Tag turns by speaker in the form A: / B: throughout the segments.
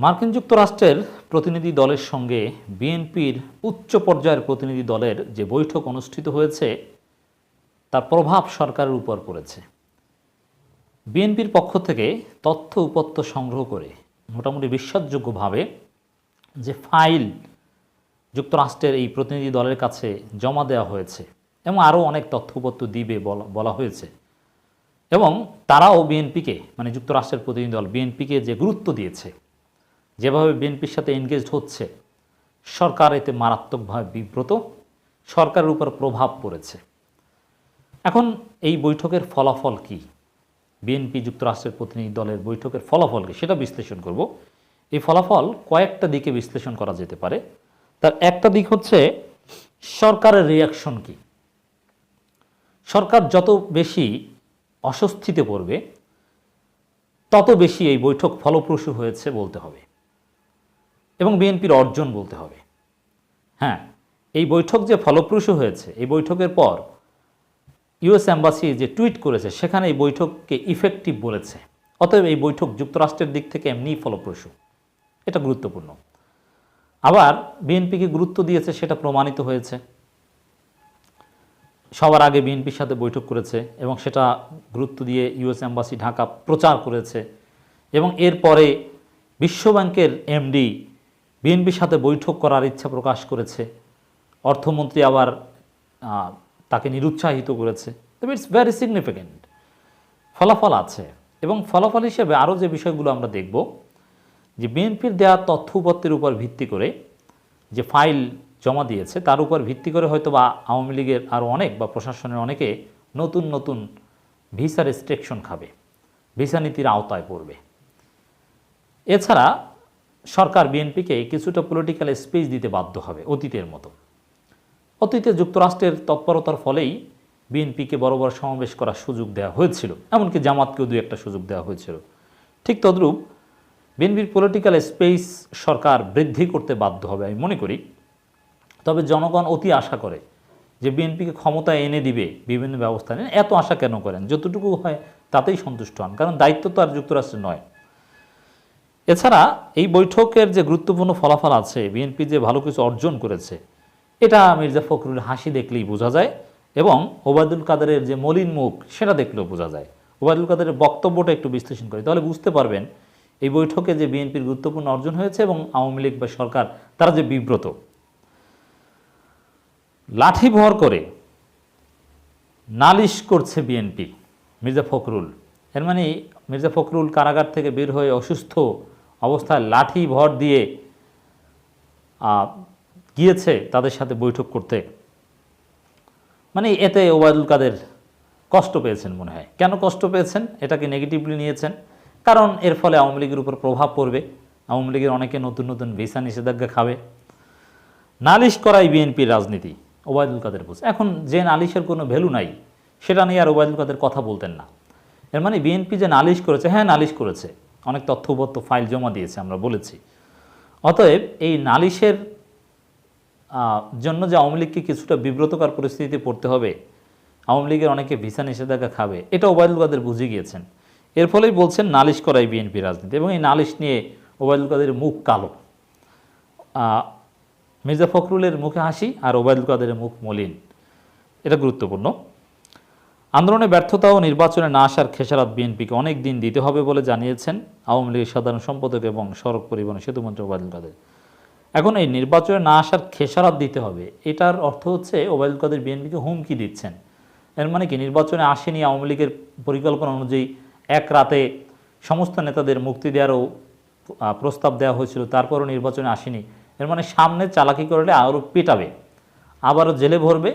A: মার্কিন যুক্তরাষ্ট্রের প্রতিনিধি দলের সঙ্গে বিএনপির উচ্চ পর্যায়ের প্রতিনিধি দলের যে বৈঠক অনুষ্ঠিত হয়েছে, তার প্রভাব সরকারের উপর পড়েছে। বিএনপির পক্ষ থেকে তথ্য উপত্য সংগ্রহ করে মোটামুটি বিশ্বাসযোগ্যভাবে যে ফাইল যুক্তরাষ্ট্রের এই প্রতিনিধি দলের কাছে জমা দেওয়া হয়েছে এবং আরও অনেক তথ্য উপত্য দিবে বলা বলা হয়েছে। এবং তারাও বিএনপিকে মানে যুক্তরাষ্ট্রের প্রতিনিধি দল বিএনপিকে যে গুরুত্ব দিয়েছে যেভাবে বিএনপির সাথে এনগেজড হচ্ছে, সরকার এতে মারাত্মকভাবে বিব্রত, সরকারের উপর প্রভাব পড়েছে। এখন এই বৈঠকের ফলাফল কি? বিএনপি যুক্তরাষ্ট্রের প্রতিনিধি দলের বৈঠকের ফলাফল কি সেটা বিশ্লেষণ করব। এই ফলাফল কয়েকটা দিকে বিশ্লেষণ করা যেতে পারে। তার একটা দিক হচ্ছে, সরকারের রিয়াকশন কি? সরকার যত বেশি অস্বস্তিতে পড়বে, তত বেশি এই বৈঠক ফলপ্রসূ হয়েছে বলতে হবে। এবং বিএনপির অর্জন বলতে হবে। হ্যাঁ এই বৈঠক যে ফলপ্রসূ হয়েছে, এই বৈঠকের পর ইউএস অ্যাম্বাসি যে টুইট করেছে, সেখানে এই বৈঠককে ইফেক্টিভ বলেছে। অতএব এই বৈঠক যুক্তরাষ্ট্রের দিক থেকে এমনিই ফলপ্রসূ। এটা গুরুত্বপূর্ণ। আবার বিএনপিকে গুরুত্ব দিয়েছে সেটা প্রমাণিত হয়েছে। সবার আগে বিএনপির সাথে বৈঠক করেছে এবং সেটা গুরুত্ব দিয়ে ইউএস অ্যাম্বাসি ঢাকা প্রচার করেছে এবং এরপরে বিশ্বব্যাংকের এমডি বিএনপির সাথে বৈঠক করার ইচ্ছা প্রকাশ করেছে। অর্থমন্ত্রী আবার তাকে নিরুৎসাহিত করেছে। তবে ইটস ভেরি সিগনিফিক্যান্ট ফলাফল আছে এবং ফলাফল হিসেবে আরও যে বিষয়গুলো আমরা দেখব, যে বিএনপির দেওয়া তথ্য উপত্যের উপর ভিত্তি করে যে ফাইল জমা দিয়েছে, তার উপর ভিত্তি করে হয়তো বা আওয়ামী লীগের আরও অনেক বা প্রশাসনের অনেকে নতুন নতুন ভিসা রেস্ট্রিকশন খাবে, ভিসা নীতির আওতায় পড়বে। এছাড়া সরকার বিএনপিকে কিছুটা পলিটিক্যাল স্পেস দিতে বাধ্য হবে অতীতের মতো। অতীতে যুক্তরাষ্ট্রের তৎপরতার ফলেই বিএনপিকে বড় বড় সমাবেশ করার সুযোগ দেওয়া হয়েছিল, এমনকি জামাতকেও দু একটা সুযোগ দেওয়া হয়েছিল। ঠিক তদ্রূপ বিএনপির পলিটিক্যাল স্পেস সরকার বৃদ্ধি করতে বাধ্য হবে আমি মনে করি। তবে জনগণ অতি আশা করে যে বিএনপিকে ক্ষমতায় এনে দিবে বিভিন্ন ব্যবস্থা নিয়ে, এত আশা কেন করেন? যতটুকু হয় তাতেই সন্তুষ্ট হন, কারণ দায়িত্ব তো আর যুক্তরাষ্ট্রের নয়। এছাড়া এই বৈঠকের যে গুরুত্বপূর্ণ ফলাফল আছে বিএনপি যে ভালো কিছু অর্জন করেছে, এটা মির্জা ফখরুল হাসি দেখলেই বোঝা যায় এবং ওবায়দুল কাদেরের যে মলিন মুখ, সেটা দেখলেও বোঝা যায়। ওবায়দুল কাদেরের বক্তব্যটা একটু বিশ্লেষণ করি। তাহলে বুঝতে পারবেন, এই বৈঠকে যে বিএনপির গুরুত্বপূর্ণ অর্জন হয়েছে এবং আওয়ামী লীগ বা সরকার, তারা যে বিব্রত। লাঠি ভর করে নালিশ করছে বিএনপি মির্জা ফখরুল। এর মানে মির্জা ফখরুল কারাগার থেকে বের হয়ে অসুস্থ অবস্থায় লাঠি ভর দিয়ে গিয়েছে তাদের সাথে বৈঠক করতে। মানে এতে ওবায়দুল কাদের কষ্ট পেয়েছেন মনে হয়। কেন কষ্ট পেয়েছেন? এটাকে নেগেটিভলি নিয়েছেন। কারণ এর ফলে আওয়ামী লীগের উপর প্রভাব পড়বে। আওয়ামী লীগের অনেকে নতুন নতুন ভিসা নিষেধাজ্ঞা খাবে। নালিশ করাই বিএনপির রাজনীতি, ওবায়দুল কাদের বুঝ এখন যে নালিশের কোনো ভ্যালু নাই, সেটা নিয়ে আর ওবায়দুল কাদের কথা বলতেন না। এর মানে বিএনপি যে নালিশ করেছে হ্যাঁ নালিশ করেছে। অনেক তথ্যবদ্ধ ফাইল জমা দিয়েছে, আমরা বলেছি। অতএব এই নালিশের জন্য যে আওয়ামী লীগকে কিছুটা বিব্রতকর পরিস্থিতিতে পড়তে হবে, আওয়ামী লীগের অনেকে ভিসা নিষেধাজ্ঞা খাবে, এটা ওবায়দুল কাদের বুঝে গিয়েছেন। এর ফলেই বলছেন, নালিশ করাই বিএনপি রাজনীতি এবং এই নালিশ নিয়ে ওবায়দুল কাদের মুখ কালো। মির্জা ফখরুলের মুখে হাসি আর ওবায়দুল কাদেরের মুখ মলিন। এটা গুরুত্বপূর্ণ। আন্দোলনে ব্যর্থতা ও নির্বাচনে না আসার খেসারাত বিএনপিকে অনেক দিন দিতে হবে বলে জানিয়েছেন আওয়ামী লীগের সাধারণ সম্পাদক এবং সড়ক পরিবহন সেতুমন্ত্রী ওবায়দুল কাদের। এখন এই নির্বাচনে না আসার খেসারাত দিতে হবে, এটার অর্থ হচ্ছে ওবায়দুল কাদের বিএনপিকে হুমকি দিচ্ছেন। এর মানে কি, নির্বাচনে আসেনি আওয়ামী লীগের পরিকল্পনা অনুযায়ী এক রাতে সমস্ত নেতাদের মুক্তি দেওয়ারও প্রস্তাব দেওয়া হয়েছিল, তারপরও নির্বাচনে আসেনি। এর মানে সামনে চালাকি করলে আরও পেটাবে, আবারও জেলে ভরবে,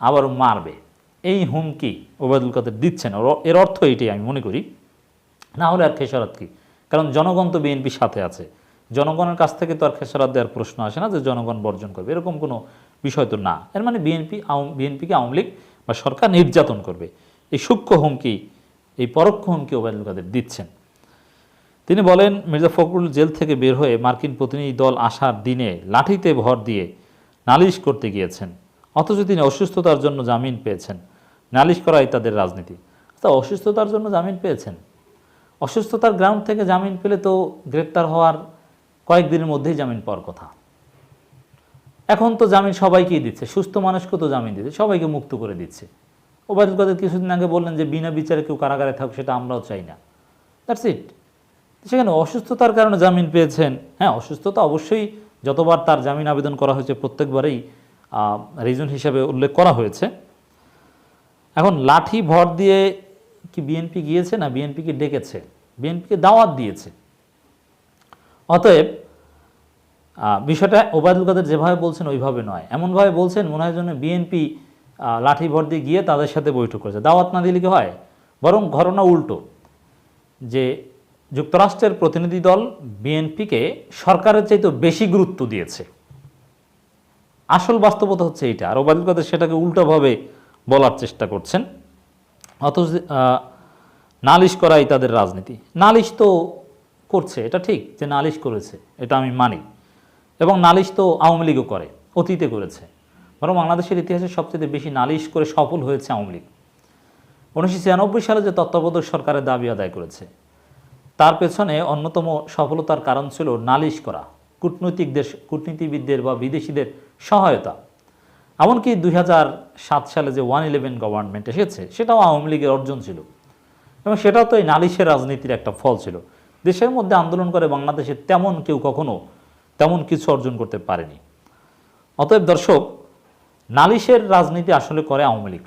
A: আবারও মারবে। এই হুমকি ওবায়দুল কাদের দিচ্ছেন। এর অর্থ এটাই আমি মনে করি। না হলে আর খেসারত কি? কারণ জনগণ তো বিএনপির সাথে আছে। জনগণের কাছ থেকে তো আর খেসারত দেওয়ার প্রশ্ন আসে না যে জনগণ বর্জন করবে। এরকম কোনো বিষয় তো না। এর মানে বিএনপি বিএনপিকে আওয়ামী লীগ বা সরকার নির্যাতন করবে। এই সূক্ষ্ম হুমকি, এই পরোক্ষ হুমকি ওবায়দুল কাদের দিচ্ছেন। তিনি বলেন, মির্জা ফখরুল জেল থেকে বের হয়ে মার্কিন প্রতিনিধি দল আসার দিনে লাঠিতে ভর দিয়ে নালিশ করতে গিয়েছেন। অথচ তিনি অসুস্থতার জন্য জামিন পেয়েছেন। নালিশ করাই তাদের রাজনীতি। তা অসুস্থতার জন্য জামিন পেয়েছেন? অসুস্থতার গ্রাউন্ড থেকে জামিন পেলে তো গ্রেপ্তার হওয়ার কয়েকদিনের মধ্যেই জামিন পাওয়ার কথা। এখন তো জামিন সবাইকেই দিচ্ছে, সুস্থ মানুষকে তো জামিন দিচ্ছে, সবাইকে মুক্ত করে দিচ্ছে। ওবায়দুল কাদের কিছুদিন আগে বললেন যে বিনা বিচারে কেউ কারাগারে থাকুক, সেটা আমরাও চাই না। দ্যাটস ইট সেখানে অসুস্থতার কারণে জামিন পেয়েছেন। হ্যাঁ অসুস্থতা অবশ্যই যতবার তার জামিন আবেদন করা হয়েছে প্রত্যেকবারেই রিজন হিসাবে উল্লেখ করা হয়েছে। এখন লাঠি ভর দিয়ে কি বিএনপি গিয়েছে না বিএনপিকে ডেকেছে? বিএনপিকে দাওয়াত দিয়েছে। অতএব বিষয়টা ওবায়দুল কাদের যেভাবে বলছেন ওইভাবে নয়। এমনভাবে বলছেন, মনে হয় যেন বিএনপি লাঠি ভর দিয়ে গিয়ে তাদের সাথে বৈঠক করেছে। দাওয়াত না দিলে কি হয়? বরং ঘটনা উল্টো, যে যুক্তরাষ্ট্রের প্রতিনিধি দল বিএনপিকে সরকারের চাইতে বেশি গুরুত্ব দিয়েছে। আসল বাস্তবতা হচ্ছে এইটা। আর ওবায়দুল কাদের সেটাকে উল্টোভাবে বলার চেষ্টা করছেন। অথচ নালিশ করাই তাদের রাজনীতি। নালিশ তো করছে, এটা ঠিক যে নালিশ করেছে, এটা আমি মানি। এবং নালিশ তো আওয়ামী লীগও করে, অতীতে করেছে। বরং বাংলাদেশের ইতিহাসে সবচেয়ে বেশি নালিশ করে সফল হয়েছে আওয়ামী লীগ। উনিশশো ছিয়ানব্বই সালে যে তত্ত্বাবধায়ক সরকারের দাবি আদায় করেছে, তার পেছনে অন্যতম সফলতার কারণ ছিল নালিশ করা। কূটনৈতিকদের, কূটনীতিবিদদের বা বিদেশিদের সহায়তা। এমনকি দুই সাত সালে যে ওয়ান ইলেভেন গভর্নমেন্ট এসেছে, সেটাও আওয়ামী লীগের অর্জন ছিল। এবং সেটাও তো এই নালিশের রাজনীতির একটা ফল ছিল। দেশের মধ্যে আন্দোলন করে বাংলাদেশে তেমন কেউ কখনো তেমন কিছু অর্জন করতে পারেনি। অতএব দর্শক, নালিশের রাজনীতি আসলে করে আওয়ামী লীগ।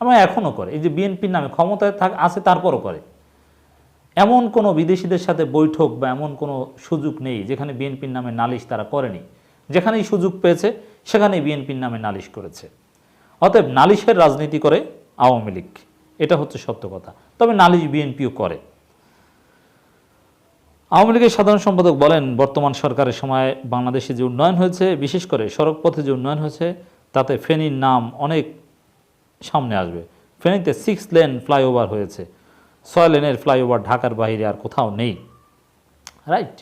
A: এবং এখনও করে। এই যে বিএনপির নামে ক্ষমতায় থাক, আছে, তারপরও করে। এমন কোনো বিদেশিদের সাথে বৈঠক বা এমন কোনো সুযোগ নেই যেখানে বিএনপির নামে নালিশ তারা করেনি। যেখানেই সুযোগ পেয়েছে, সেখানেই বিএনপির নামে নালিশ করেছে। অতএব নালিশের রাজনীতি করে আওয়ামী লীগ। এটা হচ্ছে সত্য কথা। তবে নালিশ বিএনপিও করে। আওয়ামী লীগের সাধারণ সম্পাদক বলেন, বর্তমান সরকারের সময় বাংলাদেশে যে উন্নয়ন হয়েছে, বিশেষ করে সড়ক পথে যে উন্নয়ন হয়েছে, তাতে ফেনীর নাম অনেক সামনে আসবে। ফেনীতে সিক্স লেন ফ্লাইওভার হয়েছে। ছয় লেনের ফ্লাইওভার ঢাকার বাইরে আর কোথাও নেই। রাইট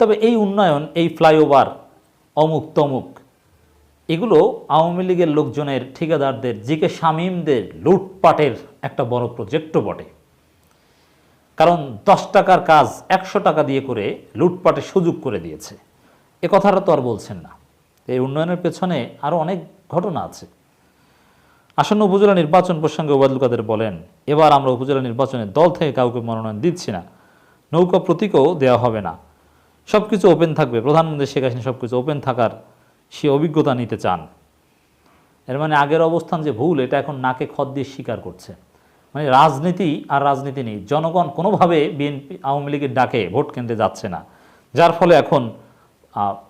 A: তবে এই উন্নয়ন, এই ফ্লাইওভার, অমুক তমুক, এগুলো আওয়ামী লীগের লোকজনের ঠিকাদারদের, জিকে শামীমদের লুটপাটের একটা বড় প্রজেক্টও বটে। কারণ দশ টাকার কাজ একশো টাকা দিয়ে করে লুটপাটের সুযোগ করে দিয়েছে। এ কথাটা তো আর বলছেন না। এই উন্নয়নের পেছনে আরও অনেক ঘটনা আছে। আসন্ন উপজেলা নির্বাচন প্রসঙ্গে ওবায়দুল কাদের বলেন, এবার আমরা উপজেলা নির্বাচনে দল থেকে কাউকে মনোনয়ন দিচ্ছি না। নৌকা প্রতীকও দেওয়া হবে না। সব কিছু ওপেন থাকবে। প্রধানমন্ত্রী শেখ হাসিনা সব কিছু ওপেন থাকার সে অভিজ্ঞতা নিতে চান। এর মানে আগের অবস্থান যে ভুল, এটা এখন নাকে খদ দিয়ে স্বীকার করছে। মানে রাজনীতি আর রাজনীতি নেই। জনগণ কোনোভাবে বিএনপি, আওয়ামী লীগের ডাকে ভোট কেন্দ্রে যাচ্ছে না। যার ফলে এখন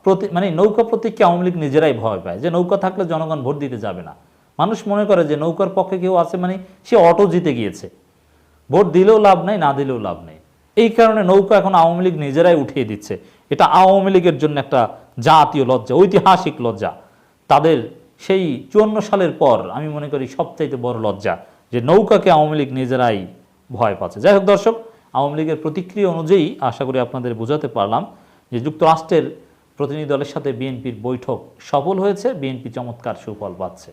A: প্রতি মানে নৌকা প্রতীককে আওয়ামী লীগ নিজেরাই ভয় পায়। যে নৌকা থাকলে জনগণ ভোট দিতে যাবে না। মানুষ মনে করে যে নৌকার পক্ষে কেউ আছে মানে সে অটো জিতে গিয়েছে। ভোট দিলেও লাভ নেই, না দিলেও লাভ নেই। এই কারণে নৌকা এখন আওয়ামী লীগ নিজেরাই উঠিয়ে দিচ্ছে। এটা আওয়ামী লীগের জন্য একটা জাতীয় লজ্জা, ঐতিহাসিক লজ্জা। তাদের সেই চুয়ান্ন সালের পর আমি মনে করি সবচাইতে বড় লজ্জা যে নৌকাকে আওয়ামী লীগ নিজেরাই ভয় পাচ্ছে। যাই হোক দর্শক, আওয়ামী লীগের প্রতিক্রিয়া অনুযায়ী আশা করি আপনাদের বোঝাতে পারলাম যে যুক্তরাষ্ট্রের প্রতিনিধি দলের সাথে বিএনপির বৈঠক সফল হয়েছে, বিএনপি চমৎকার সুফল পাচ্ছে।